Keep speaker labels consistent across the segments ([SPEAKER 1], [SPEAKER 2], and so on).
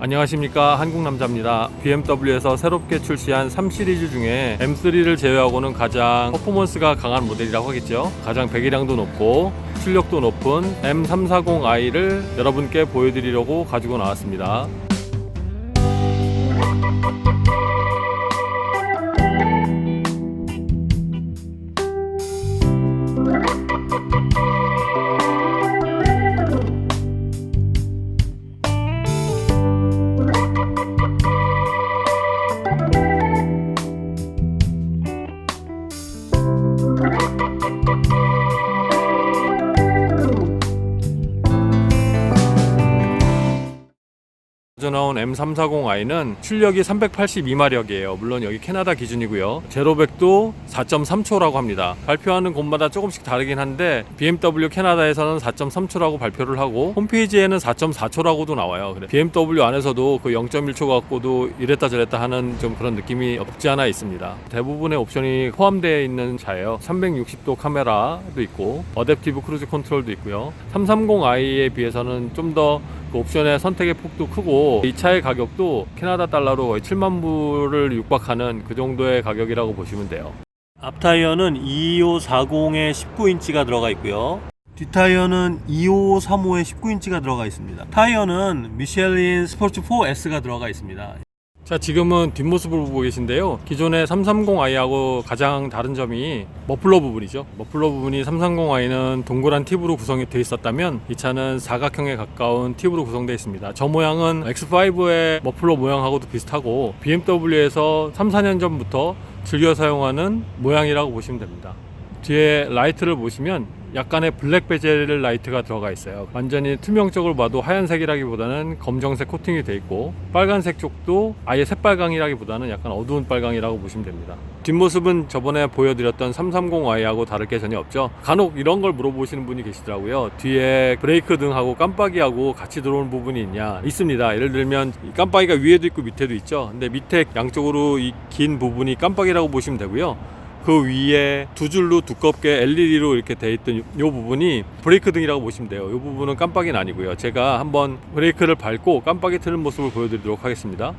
[SPEAKER 1] 안녕하십니까. 한국남자입니다. BMW에서 새롭게 출시한 3 시리즈 중에 M3를 제외하고는 가장 퍼포먼스가 강한 모델이라고 하겠죠. 가장 배기량도 높고 출력도 높은 M340i를 여러분께 보여드리려고 가지고 나왔습니다 먼저 나온 M340i는 출력이 382마력이에요. 물론 여기 캐나다 기준이고요. 제로백도 4.3초라고 합니다. 발표하는 곳마다 조금씩 다르긴 한데 BMW 캐나다에서는 4.3초라고 발표를 하고 홈페이지에는 4.4초라고도 나와요. BMW 안에서도 그 0.1초 갖고도 이랬다 저랬다 하는 좀 그런 느낌이 없지 않아 있습니다. 대부분의 옵션이 포함되어 있는 차예요. 360도 카메라도 있고 어댑티브 크루즈 컨트롤도 있고요. 330i에 비해서는 좀 더 그 옵션의 선택의 폭도 크고 이 차의 가격도 캐나다 달러로 거의 7만 불을 육박하는 그 정도의 가격이라고 보시면 돼요. 앞 타이어는 2540에 19인치가 들어가 있고요. 뒷 타이어는 2535에 19인치가 들어가 있습니다. 타이어는 미쉐린 스포츠 4S가 들어가 있습니다. 자, 지금은 뒷모습을 보고 계신데요. 기존의 330i하고 가장 다른 점이 머플러 부분이죠. 머플러 부분이 330i는 동그란 팁으로 구성이 되어 있었다면 이 차는 사각형에 가까운 팁으로 구성되어 있습니다. 저 모양은 X5의 머플러 모양하고도 비슷하고 BMW에서 3, 4년 전부터 즐겨 사용하는 모양이라고 보시면 됩니다. 뒤에 라이트를 보시면 약간의 블랙 베젤 라이트가 들어가 있어요. 완전히 투명적으로 봐도 하얀색이라기보다는 검정색 코팅이 돼 있고 빨간색 쪽도 아예 새빨강이라기보다는 약간 어두운 빨강이라고 보시면 됩니다. 뒷모습은 저번에 보여드렸던 330i하고 다를 게 전혀 없죠. 간혹 이런 걸 물어보시는 분이 계시더라고요. 뒤에 브레이크 등하고 깜빡이하고 같이 들어오는 부분이 있냐? 있습니다. 예를 들면 이 깜빡이가 위에도 있고 밑에도 있죠. 근데 밑에 양쪽으로 이 긴 부분이 깜빡이라고 보시면 되고요. 그 위에 두 줄로 두껍게 LED로 이렇게 돼 있던 이 부분이 브레이크 등이라고 보시면 돼요. 이 부분은 깜빡이는 아니고요. 제가 한번 브레이크를 밟고 깜빡이 트는 모습을 보여드리도록 하겠습니다.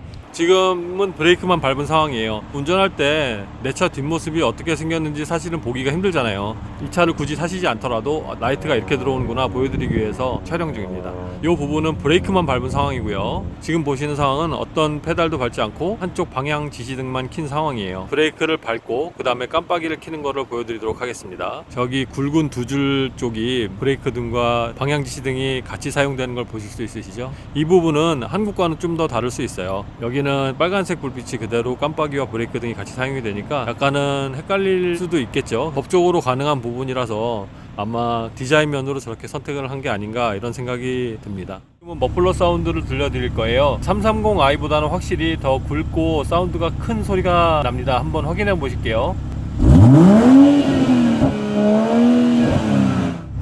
[SPEAKER 1] 지금은 브레이크만 밟은 상황이에요. 운전할 때 내 차 뒷모습이 어떻게 생겼는지 사실은 보기가 힘들잖아요. 이 차를 굳이 사시지 않더라도 라이트가 이렇게 들어오는구나 보여드리기 위해서 촬영 중입니다. 이 부분은 브레이크만 밟은 상황이고요. 지금 보시는 상황은 어떤 페달도 밟지 않고 한쪽 방향 지시등만 킨 상황이에요. 브레이크를 밟고 그 다음에 깜빡이를 켜는 거를 보여드리도록 하겠습니다. 저기 굵은 두 줄 쪽이 브레이크 등과 방향 지시등이 같이 사용되는 걸 보실 수 있으시죠? 이 부분은 한국과는 좀 더 다를 수 있어요. 여기는 빨간색 불빛이 그대로 깜빡이와 브레이크 등이 같이 사용이 되니까 약간은 헷갈릴 수도 있겠죠. 법적으로 가능한 부분이라서 아마 디자인 면으로 저렇게 선택을 한 게 아닌가 이런 생각이 듭니다. 지금은 머플러 사운드를 들려드릴 거예요. 330i보다는 확실히 더 굵고 사운드가 큰 소리가 납니다. 한번 확인해 보실게요.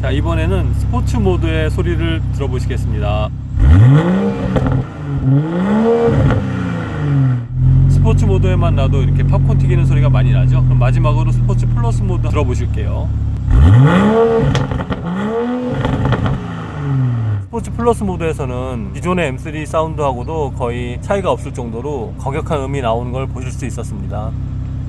[SPEAKER 1] 자 이번에는 스포츠 모드의 소리를 들어보시겠습니다. 스포츠 모드에만 놔도 이렇게 팝콘 튀기는 소리가 많이 나죠? 그럼 마지막으로 스포츠 플러스 모드 들어보실게요. 스포츠 플러스 모드에서는 기존의 M3 사운드하고도 거의 차이가 없을 정도로 거격한 음이 나오는 걸 보실 수 있었습니다.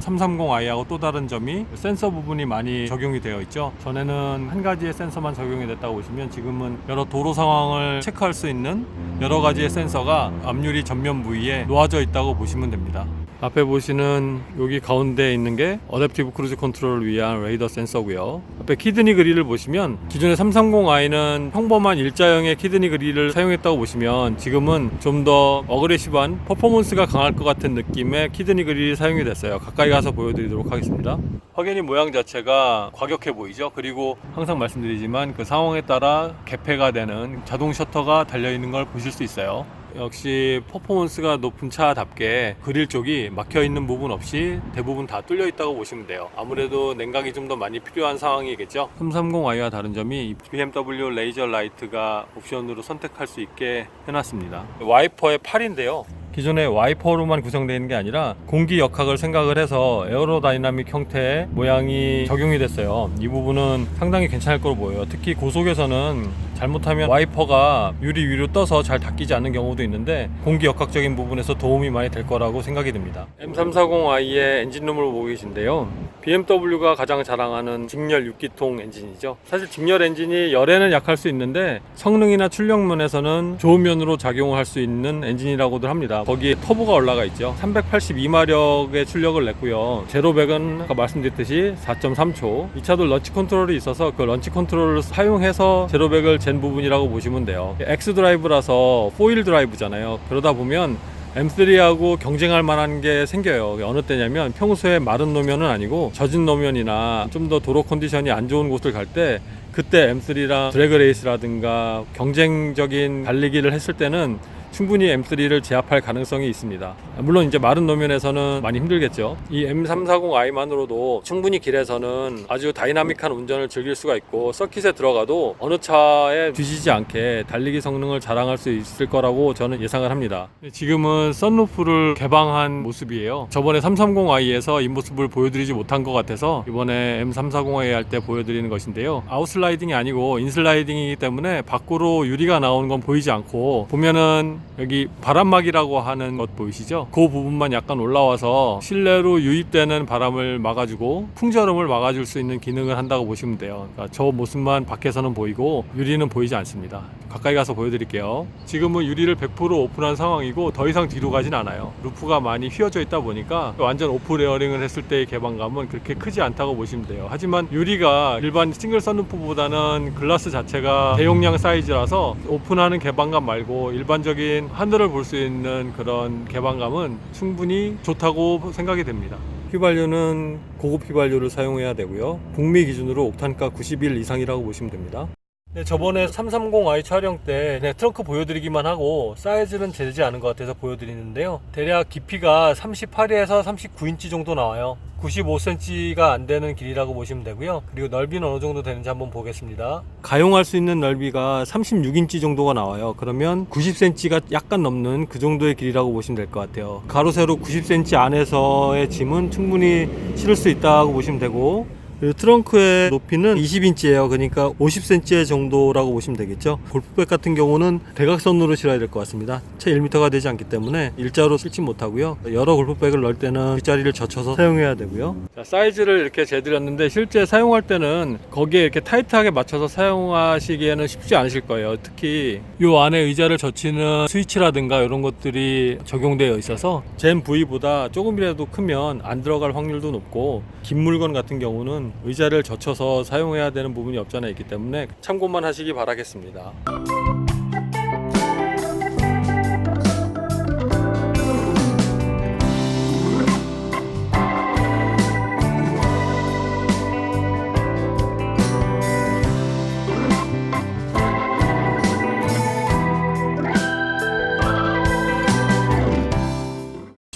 [SPEAKER 1] 330i하고 또 다른 점이 센서 부분이 많이 적용이 되어 있죠. 전에는 한 가지의 센서만 적용이 됐다고 보시면 지금은 여러 도로 상황을 체크할 수 있는 여러 가지의 센서가 앞유리 전면 부위에 놓아져 있다고 보시면 됩니다. 앞에 보시는 여기 가운데 있는 게 어댑티브 크루즈 컨트롤을 위한 레이더 센서고요. 앞에 키드니 그릴을 보시면 기존의 330i는 평범한 일자형의 키드니 그릴을 사용했다고 보시면 지금은 좀 더 어그레시브한 퍼포먼스가 강할 것 같은 느낌의 키드니 그릴이 사용이 됐어요. 가까이 가서 보여드리도록 하겠습니다. 확연히 모양 자체가 과격해 보이죠. 그리고 항상 말씀드리지만 그 상황에 따라 개폐가 되는 자동 셔터가 달려 있는 걸 보실 수 있어요. 역시 퍼포먼스가 높은 차답게 그릴 쪽이 막혀 있는 부분 없이 대부분 다 뚫려 있다고 보시면 돼요. 아무래도 냉각이 좀 더 많이 필요한 상황이겠죠. 330i와 다른 점이 BMW 레이저 라이트가 옵션으로 선택할 수 있게 해놨습니다. 와이퍼의 팔인데요. 기존의 와이퍼로만 구성되어 있는 게 아니라 공기 역학을 생각을 해서 에어로다이나믹 형태의 모양이 적용이 됐어요. 이 부분은 상당히 괜찮을 거로 보여요. 특히 고속에서는 잘못하면 와이퍼가 유리 위로 떠서 잘 닦이지 않는 경우도 있는데 공기 역학적인 부분에서 도움이 많이 될 거라고 생각이 듭니다. M340i의 엔진룸을 보고 계신데요. BMW가 가장 자랑하는 직렬 6기통 엔진이죠. 사실 직렬 엔진이 열에는 약할 수 있는데 성능이나 출력면에서는 좋은 면으로 작용을 할수 있는 엔진이라고들 합니다. 거기에 터보가 올라가 있죠. 382마력의 출력을 냈고요. 제로백은 아까 말씀드렸듯이 4.3초. 이 차도 런치 컨트롤이 있어서 그 런치 컨트롤을 사용해서 제로백을 잰 부분이라고 보시면 돼요. X 드라이브라서 4일 드라이브잖아요. 그러다 보면 M3하고 경쟁할 만한 게 생겨요. 어느 때냐면 평소에 마른 노면은 아니고 젖은 노면이나 좀 더 도로 컨디션이 안 좋은 곳을 갈 때 그때 M3랑 드래그 레이스라든가 경쟁적인 달리기를 했을 때는 충분히 M3를 제압할 가능성이 있습니다. 물론 이제 마른 노면에서는 많이 힘들겠죠. 이 M340i만으로도 충분히 길에서는 아주 다이나믹한 운전을 즐길 수가 있고 서킷에 들어가도 어느 차에 뒤지지 않게 달리기 성능을 자랑할 수 있을 거라고 저는 예상을 합니다. 지금은 썬루프를 개방한 모습이에요. 저번에 330i에서 이 모습을 보여드리지 못한 것 같아서 이번에 M340i 할 때 보여드리는 것인데요. 아웃슬라이딩이 아니고 인슬라이딩이기 때문에 밖으로 유리가 나오는 건 보이지 않고 보면은 여기 바람막이라고 하는 것 보이시죠? 그 부분만 약간 올라와서 실내로 유입되는 바람을 막아주고 풍절음을 막아줄 수 있는 기능을 한다고 보시면 돼요. 그러니까 저 모습만 밖에서는 보이고 유리는 보이지 않습니다. 가까이 가서 보여드릴게요. 지금은 유리를 100% 오픈한 상황이고 더 이상 뒤로 가진 않아요. 루프가 많이 휘어져 있다 보니까 완전 오프 레어링을 했을 때의 개방감은 그렇게 크지 않다고 보시면 돼요. 하지만 유리가 일반 싱글 선루프보다는 글라스 자체가 대용량 사이즈라서 오픈하는 개방감 말고 일반적인 하늘을 볼 수 있는 그런 개방감은 충분히 좋다고 생각이 됩니다. 휘발유는 고급 휘발유를 사용해야 되고요. 북미 기준으로 옥탄가 91 이상이라고 보시면 됩니다. 네, 저번에 330i 촬영 때 그냥 트렁크 보여드리기만 하고 사이즈는 재지 않은 것 같아서 보여드리는데요. 대략 깊이가 38에서 39인치 정도 나와요. 95cm가 안 되는 길이라고 보시면 되고요. 그리고 넓이는 어느 정도 되는지 한번 보겠습니다. 가용할 수 있는 넓이가 36인치 정도가 나와요. 그러면 90cm가 약간 넘는 그 정도의 길이라고 보시면 될 것 같아요. 가로 세로 90cm 안에서의 짐은 충분히 실을 수 있다고 보시면 되고 트렁크의 높이는 20인치예요. 그러니까 50cm 정도라고 보시면 되겠죠. 골프백 같은 경우는 대각선으로 실어야 될 것 같습니다. 채 1m가 되지 않기 때문에 일자로 실지 못하고요. 여러 골프백을 넣을 때는 뒷자리를 젖혀서 사용해야 되고요. 자, 사이즈를 이렇게 재드렸는데 실제 사용할 때는 거기에 이렇게 타이트하게 맞춰서 사용하시기에는 쉽지 않으실 거예요. 특히 이 안에 의자를 젖히는 스위치라든가 이런 것들이 적용되어 있어서 젠 부위보다 조금이라도 크면 안 들어갈 확률도 높고 긴 물건 같은 경우는 의자를 젖혀서 사용해야 되는 부분이 없잖아 있기 때문에 참고만 하시기 바라겠습니다.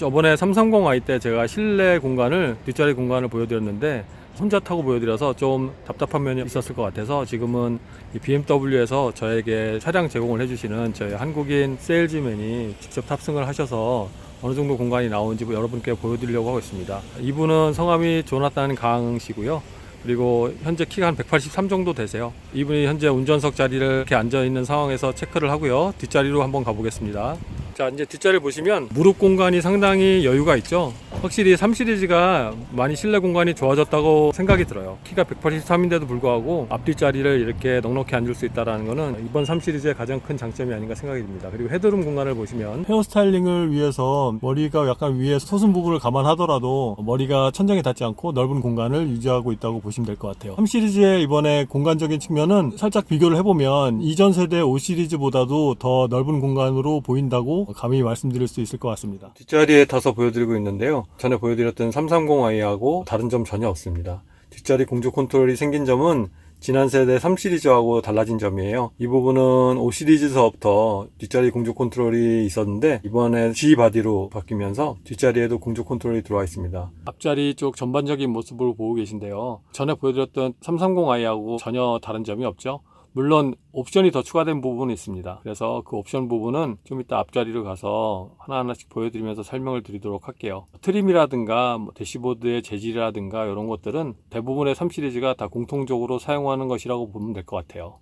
[SPEAKER 1] 저번에 330i 때 제가 실내 공간을 뒷자리 공간을 보여드렸는데 혼자 타고 보여드려서 좀 답답한 면이 있었을 것 같아서 지금은 이 BMW에서 저에게 차량 제공을 해주시는 저희 한국인 세일즈맨이 직접 탑승을 하셔서 어느 정도 공간이 나오는지 여러분께 보여드리려고 하고 있습니다. 이분은 성함이 조나탄 강 씨고요. 그리고 현재 키가 한 183 정도 되세요. 이분이 현재 운전석 자리를 이렇게 앉아 있는 상황에서 체크를 하고요. 뒷자리로 한번 가보겠습니다. 자, 이제 뒷자리를 보시면 무릎 공간이 상당히 여유가 있죠. 확실히 3 시리즈가 많이 실내 공간이 좋아졌다고 생각이 들어요. 키가 183인데도 불구하고 앞뒷자리를 이렇게 넉넉히 앉을 수 있다는 것은 이번 3 시리즈의 가장 큰 장점이 아닌가 생각이 듭니다. 그리고 헤드룸 공간을 보시면 헤어 스타일링을 위해서 머리가 약간 위에 솟은 부분을 감안하더라도 머리가 천장에 닿지 않고 넓은 공간을 유지하고 있다고 보시면 될 것 같아요. 3 시리즈의 이번에 공간적인 측면은 살짝 비교를 해보면 이전 세대 5 시리즈보다도 더 넓은 공간으로 보인다고 감히 말씀드릴 수 있을 것 같습니다. 뒷자리에 타서 보여드리고 있는데요. 전에 보여드렸던 330i하고 다른 점 전혀 없습니다. 뒷자리 공조 컨트롤이 생긴 점은 지난 세대 3 시리즈하고 달라진 점이에요. 이 부분은 5 시리즈서부터 뒷자리 공조 컨트롤이 있었는데 이번에 G 바디로 바뀌면서 뒷자리에도 공조 컨트롤이 들어와 있습니다. 앞자리 쪽 전반적인 모습을 보고 계신데요. 전에 보여드렸던 330i하고 전혀 다른 점이 없죠. 물론 옵션이 더 추가된 부분이 있습니다. 그래서 그 옵션 부분은 좀 이따 앞자리로 가서 하나하나씩 보여드리면서 설명을 드리도록 할게요. 트림이라든가 뭐 대시보드의 재질이라든가 이런 것들은 대부분의 3 시리즈가 다 공통적으로 사용하는 것이라고 보면 될 것 같아요.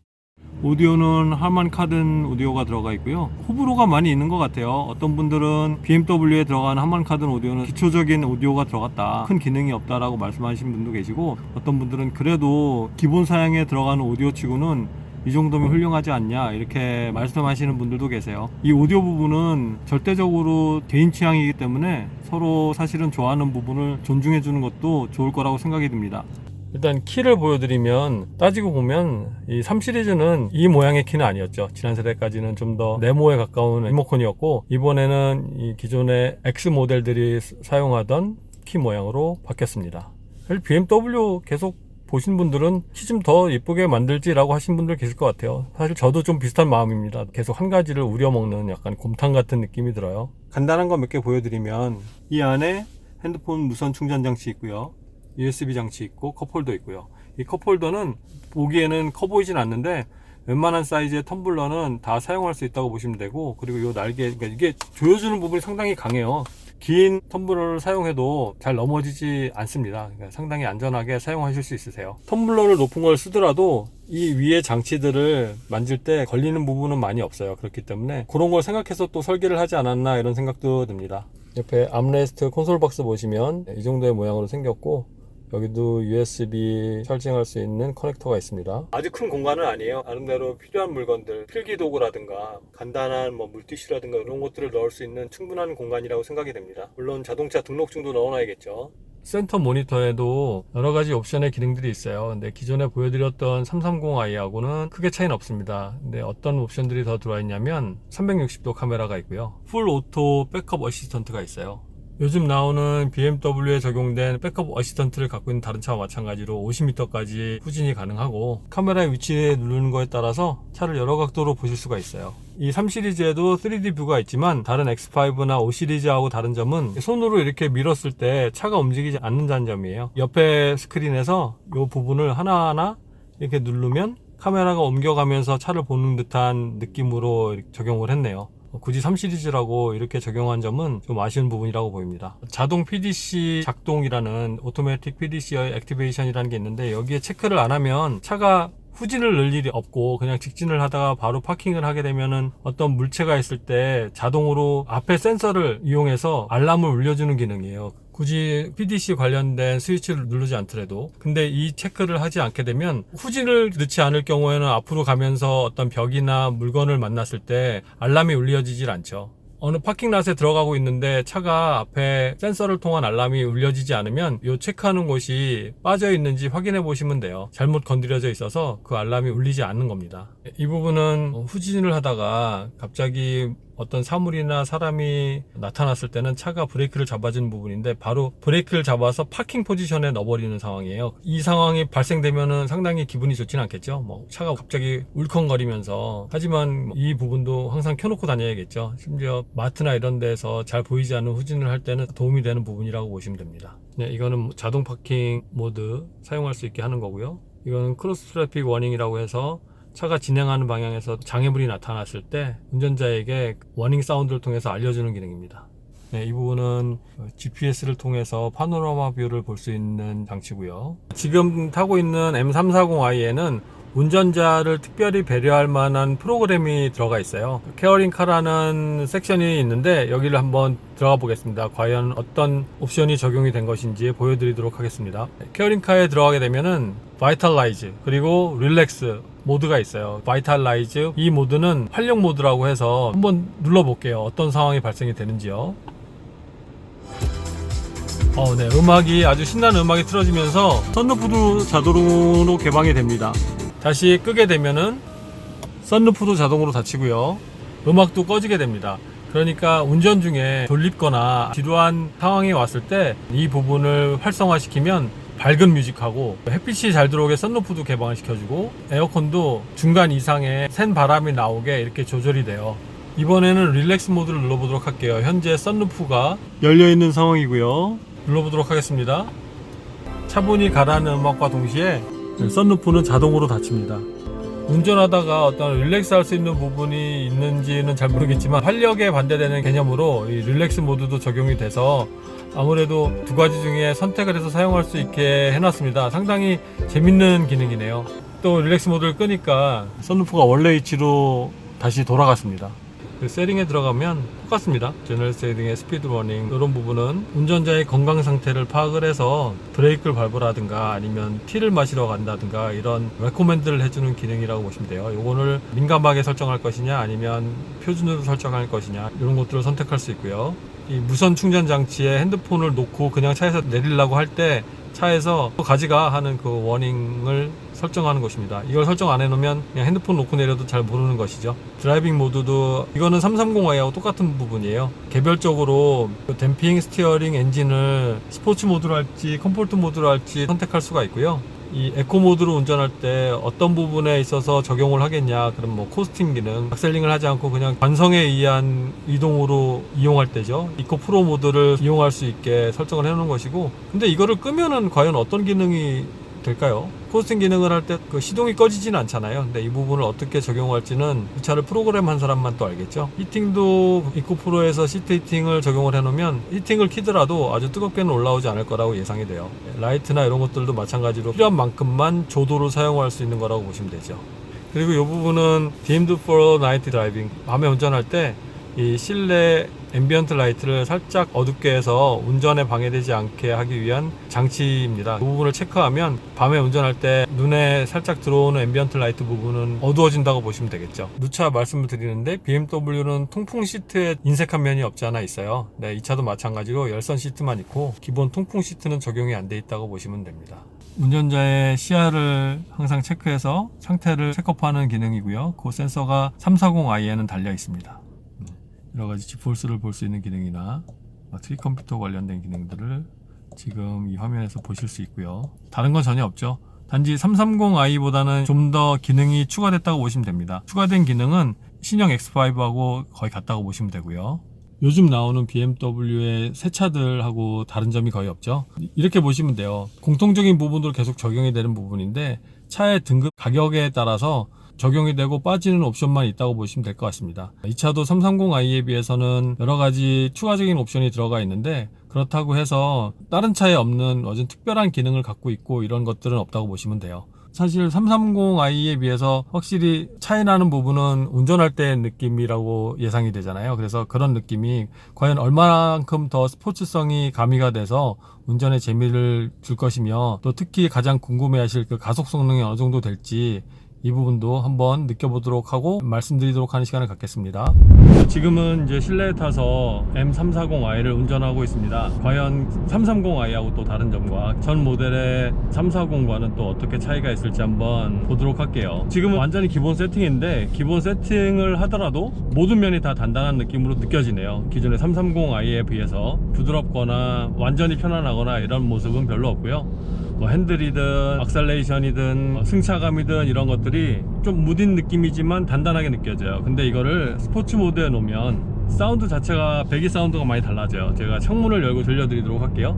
[SPEAKER 1] 오디오는 하만 카든 오디오가 들어가 있고요. 호불호가 많이 있는 것 같아요. 어떤 분들은 BMW에 들어가는 하만 카든 오디오는 기초적인 오디오가 들어갔다. 큰 기능이 없다라고 말씀하시는 분도 계시고 어떤 분들은 그래도 기본 사양에 들어가는 오디오 치고는 이 정도면 훌륭하지 않냐 이렇게 말씀하시는 분들도 계세요. 이 오디오 부분은 절대적으로 개인 취향이기 때문에 서로 사실은 좋아하는 부분을 존중해 주는 것도 좋을 거라고 생각이 듭니다. 일단 키를 보여드리면 따지고 보면 이 3 시리즈는 이 모양의 키는 아니었죠. 지난 세대까지는 좀 더 네모에 가까운 리모컨이었고 이번에는 이 기존의 X 모델들이 사용하던 키 모양으로 바뀌었습니다. BMW 계속 보신 분들은 키 좀 더 예쁘게 만들지라고 하신 분들 계실 것 같아요. 사실 저도 좀 비슷한 마음입니다. 계속 한 가지를 우려먹는 약간 곰탕 같은 느낌이 들어요. 간단한 거 몇 개 보여드리면 이 안에 핸드폰 무선 충전 장치 있고요. USB 장치 있고 컵홀더 있고요. 이 컵홀더는 보기에는 커 보이진 않는데 웬만한 사이즈의 텀블러는 다 사용할 수 있다고 보시면 되고 그리고 이 날개 그러니까 이게 조여주는 부분이 상당히 강해요. 긴 텀블러를 사용해도 잘 넘어지지 않습니다. 그러니까 상당히 안전하게 사용하실 수 있으세요. 텀블러를 높은 걸 쓰더라도 이 위에 장치들을 만질 때 걸리는 부분은 많이 없어요. 그렇기 때문에 그런 걸 생각해서 또 설계를 하지 않았나 이런 생각도 듭니다. 옆에 암레스트 콘솔 박스 보시면 이 정도의 모양으로 생겼고 여기도 USB 찰징할 수 있는 커넥터가 있습니다. 아주 큰 공간은 아니에요. 나름대로 필요한 물건들, 필기 도구라든가 간단한 뭐 물티슈라든가 이런 것들을 넣을 수 있는 충분한 공간이라고 생각이 됩니다. 물론 자동차 등록증도 넣어놔야겠죠. 센터 모니터에도 여러 가지 옵션의 기능들이 있어요. 근데 기존에 보여드렸던 330i하고는 크게 차이는 없습니다. 근데 어떤 옵션들이 더 들어와 있냐면 360도 카메라가 있고요. 풀 오토 백업 어시스턴트가 있어요. 요즘 나오는 BMW에 적용된 백업 어시스턴트를 갖고 있는 다른 차와 마찬가지로 50m까지 후진이 가능하고 카메라의 위치에 누르는 거에 따라서 차를 여러 각도로 보실 수가 있어요. 이 3 시리즈에도 3D 뷰가 있지만 다른 X5나 5 시리즈하고 다른 점은 손으로 이렇게 밀었을 때 차가 움직이지 않는다는 점이에요. 옆에 스크린에서 이 부분을 하나하나 이렇게 누르면 카메라가 옮겨가면서 차를 보는 듯한 느낌으로 적용을 했네요. 굳이 3 시리즈라고 이렇게 적용한 점은 좀 아쉬운 부분이라고 보입니다. 자동 PDC 작동이라는 오토매틱 PDC의 액티베이션이라는 게 있는데 여기에 체크를 안 하면 차가 후진을 넣을 일이 없고 그냥 직진을 하다가 바로 파킹을 하게 되면은 어떤 물체가 있을 때 자동으로 앞에 센서를 이용해서 알람을 울려주는 기능이에요. 굳이 PDC 관련된 스위치를 누르지 않더라도 근데 이 체크를 하지 않게 되면 후진을 넣지 않을 경우에는 앞으로 가면서 어떤 벽이나 물건을 만났을 때 알람이 울려지질 않죠. 어느 파킹랏에 들어가고 있는데 차가 앞에 센서를 통한 알람이 울려지지 않으면 이 체크하는 곳이 빠져 있는지 확인해 보시면 돼요. 잘못 건드려져 있어서 그 알람이 울리지 않는 겁니다. 이 부분은 후진을 하다가 갑자기 어떤 사물이나 사람이 나타났을 때는 차가 브레이크를 잡아주는 부분인데 바로 브레이크를 잡아서 파킹 포지션에 넣어버리는 상황이에요. 이 상황이 발생되면은 상당히 기분이 좋지는 않겠죠. 뭐 차가 갑자기 울컹거리면서 하지만 이 부분도 항상 켜놓고 다녀야겠죠. 심지어 마트나 이런 데서 잘 보이지 않는 후진을 할 때는 도움이 되는 부분이라고 보시면 됩니다. 네, 이거는 자동 파킹 모드 사용할 수 있게 하는 거고요. 이거는 크로스 트래픽 워닝이라고 해서 차가 진행하는 방향에서 장애물이 나타났을 때 운전자에게 워닝 사운드를 통해서 알려주는 기능입니다. 네, 이 부분은 GPS를 통해서 파노라마 뷰를 볼 수 있는 장치고요. 지금 타고 있는 M340i에는 운전자를 특별히 배려할 만한 프로그램이 들어가 있어요. 케어링 카라는 섹션이 있는데 여기를 한번 들어가 보겠습니다. 과연 어떤 옵션이 적용이 된 것인지 보여드리도록 하겠습니다. 케어링 카에 들어가게 되면은 바이탈라이즈 그리고 릴렉스 모드가 있어요. 바이탈라이즈 이 모드는 활력 모드라고 해서 한번 눌러볼게요. 어떤 상황이 발생이 되는지요. 어, 네. 음악이 아주 신나는 음악이 틀어지면서 썬루프도 자동으로 개방이 됩니다. 다시 끄게 되면은 썬루프도 자동으로 닫히고요. 음악도 꺼지게 됩니다. 그러니까 운전 중에 졸립거나 지루한 상황이 왔을 때 이 부분을 활성화시키면 밝은 뮤직하고 햇빛이 잘 들어오게 썬루프도 개방을 시켜주고 에어컨도 중간 이상의 센 바람이 나오게 이렇게 조절이 돼요. 이번에는 릴렉스 모드를 눌러보도록 할게요. 현재 썬루프가 열려있는 상황이고요. 눌러보도록 하겠습니다. 차분히 가라는 음악과 동시에 썬루프는 자동으로 닫힙니다. 운전하다가 어떤 릴렉스 할 수 있는 부분이 있는지는 잘 모르겠지만 활력에 반대되는 개념으로 이 릴렉스 모드도 적용이 돼서 아무래도 두 가지 중에 선택을 해서 사용할 수 있게 해놨습니다. 상당히 재밌는 기능이네요. 또 릴렉스 모드를 끄니까 썬루프가 원래 위치로 다시 돌아갔습니다. 그 세팅에 들어가면 똑같습니다. 제너럴 세팅의 스피드 러닝 이런 부분은 운전자의 건강 상태를 파악을 해서 브레이크를 밟으라든가 아니면 티를 마시러 간다든가 이런 레코멘드를 해주는 기능이라고 보시면 돼요. 요거를 민감하게 설정할 것이냐 아니면 표준으로 설정할 것이냐 이런 것들을 선택할 수 있고요. 이 무선 충전 장치에 핸드폰을 놓고 그냥 차에서 내리려고 할 때 차에서 또 가지가 하는 그 워닝을 설정하는 것입니다. 이걸 설정 안 해놓으면 그냥 핸드폰 놓고 내려도 잘 모르는 것이죠. 드라이빙 모드도 이거는 330i하고 똑같은 부분이에요. 개별적으로 그 댐핑 스티어링 엔진을 스포츠 모드로 할지 컴포트 모드로 할지 선택할 수가 있고요. 이 에코 모드로 운전할 때 어떤 부분에 있어서 적용을 하겠냐 그럼 뭐 코스팅 기능 악셀링을 하지 않고 그냥 관성에 의한 이동으로 이용할 때죠 이코 프로 모드를 이용할 수 있게 설정을 해 놓은 것이고 근데 이거를 끄면은 과연 어떤 기능이 될까요? 코스팅 기능을 할 때 그 시동이 꺼지지는 않잖아요. 근데 이 부분을 어떻게 적용할지는 이 차를 프로그램한 사람만 또 알겠죠. 히팅도 이코 프로에서 시트 히팅을 적용을 해놓으면 히팅을 키더라도 아주 뜨겁게는 올라오지 않을 거라고 예상이 돼요. 라이트나 이런 것들도 마찬가지로 필요한 만큼만 조도로 사용할 수 있는 거라고 보시면 되죠. 그리고 이 부분은 디임드 for 나이트 드라이빙 밤에 운전할 때 이 실내 앰비언트 라이트를 살짝 어둡게 해서 운전에 방해되지 않게 하기 위한 장치입니다. 그 부분을 체크하면 밤에 운전할 때 눈에 살짝 들어오는 앰비언트 라이트 부분은 어두워진다고 보시면 되겠죠. 누차 말씀을 드리는데 BMW는 통풍 시트에 인색한 면이 없지 않아 있어요. 네, 이 차도 마찬가지로 열선 시트만 있고 기본 통풍 시트는 적용이 안 돼 있다고 보시면 됩니다. 운전자의 시야를 항상 체크해서 상태를 체크업하는 기능이고요. 그 센서가 340i에는 달려 있습니다. 여러 가지 지폴스를 볼 수 있는 기능이나 트릭 컴퓨터 관련된 기능들을 지금 이 화면에서 보실 수 있고요. 다른 건 전혀 없죠. 단지 330i보다는 좀 더 기능이 추가됐다고 보시면 됩니다. 추가된 기능은 신형 X5하고 거의 같다고 보시면 되고요. 요즘 나오는 BMW의 새 차들하고 다른 점이 거의 없죠. 이렇게 보시면 돼요. 공통적인 부분으로 계속 적용이 되는 부분인데 차의 등급 가격에 따라서 적용이 되고 빠지는 옵션만 있다고 보시면 될 것 같습니다. 이 차도 330i에 비해서는 여러 가지 추가적인 옵션이 들어가 있는데 그렇다고 해서 다른 차에 없는 어떤 특별한 기능을 갖고 있고 이런 것들은 없다고 보시면 돼요. 사실 330i에 비해서 확실히 차이 나는 부분은 운전할 때의 느낌이라고 예상이 되잖아요. 그래서 그런 느낌이 과연 얼마만큼 더 스포츠성이 가미가 돼서 운전에 재미를 줄 것이며 또 특히 가장 궁금해하실 그 가속 성능이 어느 정도 될지 이 부분도 한번 느껴보도록 하고 말씀드리도록 하는 시간을 갖겠습니다. 지금은 이제 실내에 타서 M340i를 운전하고 있습니다. 과연 330i하고 또 다른 점과 전 모델의 340과는 또 어떻게 차이가 있을지 한번 보도록 할게요. 지금은 완전히 기본 세팅인데 기본 세팅을 하더라도 모든 면이 다 단단한 느낌으로 느껴지네요. 기존의 330i에 비해서 부드럽거나 완전히 편안하거나 이런 모습은 별로 없고요. 뭐 핸들이든 악셀레이션이든 뭐 승차감이든 이런 것들이 좀 무딘 느낌이지만 단단하게 느껴져요. 근데 이거를 스포츠 모드에 놓으면 사운드 자체가 배기 사운드가 많이 달라져요. 제가 창문을 열고 들려드리도록 할게요.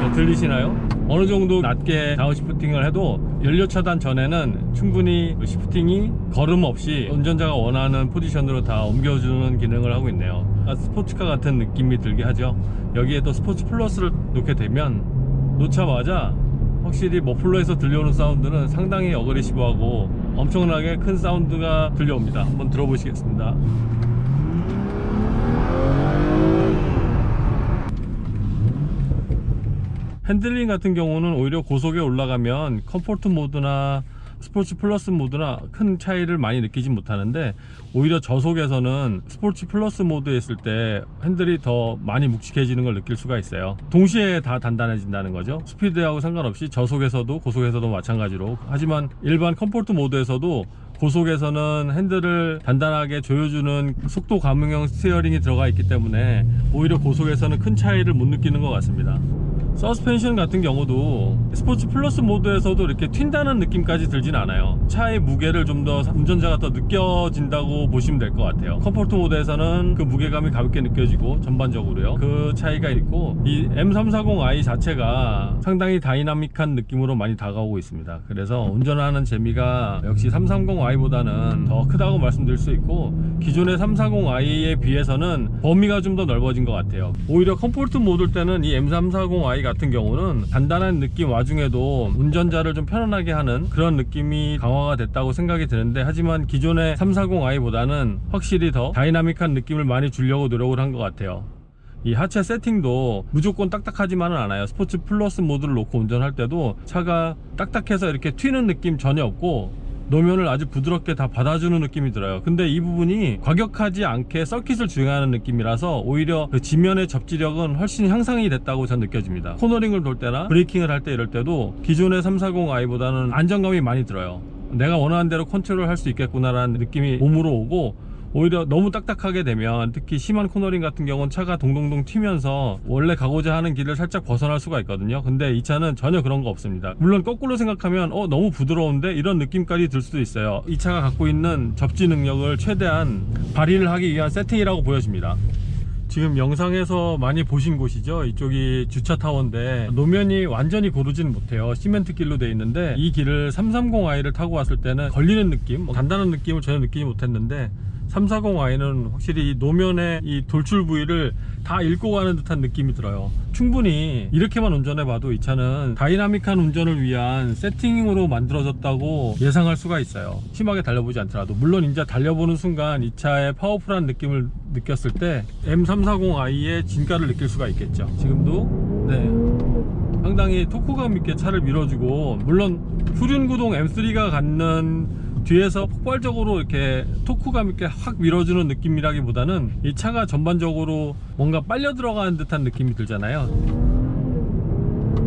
[SPEAKER 1] 네, 들리시나요? 어느 정도 낮게 다운시프팅을 해도 연료 차단 전에는 충분히 시프팅이 걸음 없이 운전자가 원하는 포지션으로 다 옮겨주는 기능을 하고 있네요. 아, 스포츠카 같은 느낌이 들게 하죠. 여기에 또 스포츠 플러스를 놓게 되면 놓자마자 확실히 머플러에서 들려오는 사운드는 상당히 어그레시브하고 엄청나게 큰 사운드가 들려옵니다. 한번 들어보시겠습니다. 핸들링 같은 경우는 오히려 고속에 올라가면 컴포트 모드나 스포츠 플러스 모드나 큰 차이를 많이 느끼지 못하는데 오히려 저속에서는 스포츠 플러스 모드에 있을 때 핸들이 더 많이 묵직해지는 걸 느낄 수가 있어요. 동시에 다 단단해진다는 거죠. 스피드하고 상관없이 저속에서도 고속에서도 마찬가지로. 하지만 일반 컴포트 모드에서도 고속에서는 핸들을 단단하게 조여주는 속도 감응형 스티어링이 들어가 있기 때문에 오히려 고속에서는 큰 차이를 못 느끼는 것 같습니다 서스펜션 같은 경우도 스포츠 플러스 모드에서도 이렇게 튄다는 느낌까지 들진 않아요. 차의 무게를 좀 더 운전자가 더 느껴진다고 보시면 될 것 같아요. 컴포트 모드에서는 그 무게감이 가볍게 느껴지고 전반적으로요. 그 차이가 있고 이 M340i 자체가 상당히 다이나믹한 느낌으로 많이 다가오고 있습니다. 그래서 운전하는 재미가 역시 330i보다는 더 크다고 말씀드릴 수 있고 기존의 340i에 비해서는 범위가 좀 더 넓어진 것 같아요. 오히려 컴포트 모드 때는 이 M340i 같은 경우는 간단한 느낌 와중에도 운전자를 좀 편안하게 하는 그런 느낌이 강화가 됐다고 생각이 드는데 하지만 기존의 340i보다는 확실히 더 다이나믹한 느낌을 많이 주려고 노력을 한 것 같아요. 이 하체 세팅도 무조건 딱딱하지만은 않아요. 스포츠 플러스 모드를 놓고 운전할 때도 차가 딱딱해서 이렇게 튀는 느낌 전혀 없고 노면을 아주 부드럽게 다 받아주는 느낌이 들어요. 근데 이 부분이 과격하지 않게 서킷을 주행하는 느낌이라서 오히려 그 지면의 접지력은 훨씬 향상이 됐다고 전 느껴집니다. 코너링을 돌 때나 브레이킹을 할 때 이럴 때도 기존의 340i보다는 안정감이 많이 들어요. 내가 원하는 대로 컨트롤 할 수 있겠구나라는 느낌이 몸으로 오고 오히려 너무 딱딱하게 되면 특히 심한 코너링 같은 경우는 차가 동동동 튀면서 원래 가고자 하는 길을 살짝 벗어날 수가 있거든요. 근데 이 차는 전혀 그런 거 없습니다. 물론 거꾸로 생각하면 어 너무 부드러운데 이런 느낌까지 들 수도 있어요. 이 차가 갖고 있는 접지 능력을 최대한 발휘를 하기 위한 세팅이라고 보여집니다. 지금 영상에서 많이 보신 곳이죠? 이쪽이 주차 타워인데 노면이 완전히 고르지는 못해요. 시멘트 길로 돼 있는데 이 길을 330i를 타고 왔을 때는 걸리는 느낌 뭐 단단한 느낌을 전혀 느끼지 못했는데 340i는 확실히 이 노면의 이 돌출 부위를 다 읽고 가는 듯한 느낌이 들어요. 충분히 이렇게만 운전해 봐도 이 차는 다이나믹한 운전을 위한 세팅으로 만들어졌다고 예상할 수가 있어요. 심하게 달려보지 않더라도. 물론 이제 달려보는 순간 이 차의 파워풀한 느낌을 느꼈을 때 M340i의 진가를 느낄 수가 있겠죠. 지금도 네. 상당히 토크감 있게 차를 밀어주고 물론 후륜구동 M3가 갖는 뒤에서 폭발적으로 이렇게 토크감 있게 확 밀어주는 느낌이라기보다는 이 차가 전반적으로 뭔가 빨려 들어가는 듯한 느낌이 들잖아요.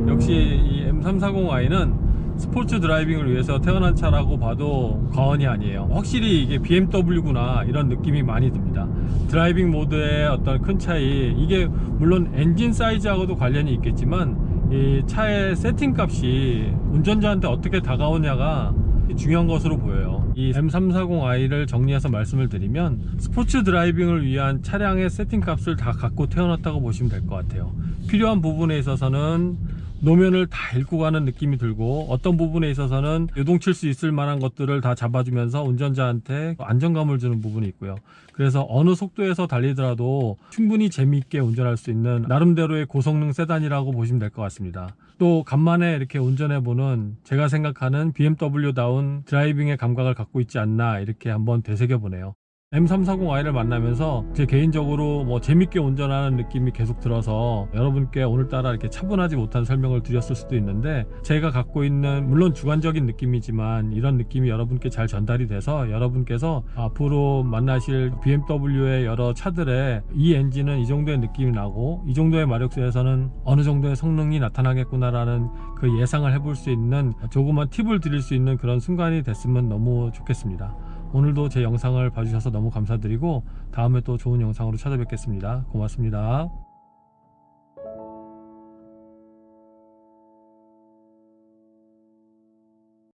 [SPEAKER 1] 역시 이 M340i는 스포츠 드라이빙을 위해서 태어난 차라고 봐도 과언이 아니에요. 확실히 이게 BMW구나 이런 느낌이 많이 듭니다. 드라이빙 모드의 어떤 큰 차이 이게 물론 엔진 사이즈하고도 관련이 있겠지만 이 차의 세팅 값이 운전자한테 어떻게 다가오냐가 중요한 것으로 보여요 이 M340i를 정리해서 말씀을 드리면 스포츠 드라이빙을 위한 차량의 세팅 값을 다 갖고 태어났다고 보시면 될 것 같아요. 필요한 부분에 있어서는 노면을 다 읽고 가는 느낌이 들고 어떤 부분에 있어서는 요동칠 수 있을 만한 것들을 다 잡아주면서 운전자한테 안정감을 주는 부분이 있고요. 그래서 어느 속도에서 달리더라도 충분히 재미있게 운전할 수 있는 나름대로의 고성능 세단이라고 보시면 될 것 같습니다. 또 간만에 이렇게 운전해보는 제가 생각하는 BMW다운 드라이빙의 감각을 갖고 있지 않나 이렇게 한번 되새겨보네요. M340i를 만나면서 제 개인적으로 뭐 재밌게 운전하는 느낌이 계속 들어서 여러분께 오늘따라 이렇게 차분하지 못한 설명을 드렸을 수도 있는데 제가 갖고 있는 물론 주관적인 느낌이지만 이런 느낌이 여러분께 잘 전달이 돼서 여러분께서 앞으로 만나실 BMW의 여러 차들의 이 엔진은 이 정도의 느낌이 나고 이 정도의 마력수에서는 어느 정도의 성능이 나타나겠구나라는 그 예상을 해볼 수 있는 조그만 팁을 드릴 수 있는 그런 순간이 됐으면 너무 좋겠습니다. 오늘도 제 영상을 봐주셔서 너무 감사드리고 다음에 또 좋은 영상으로 찾아뵙겠습니다. 고맙습니다.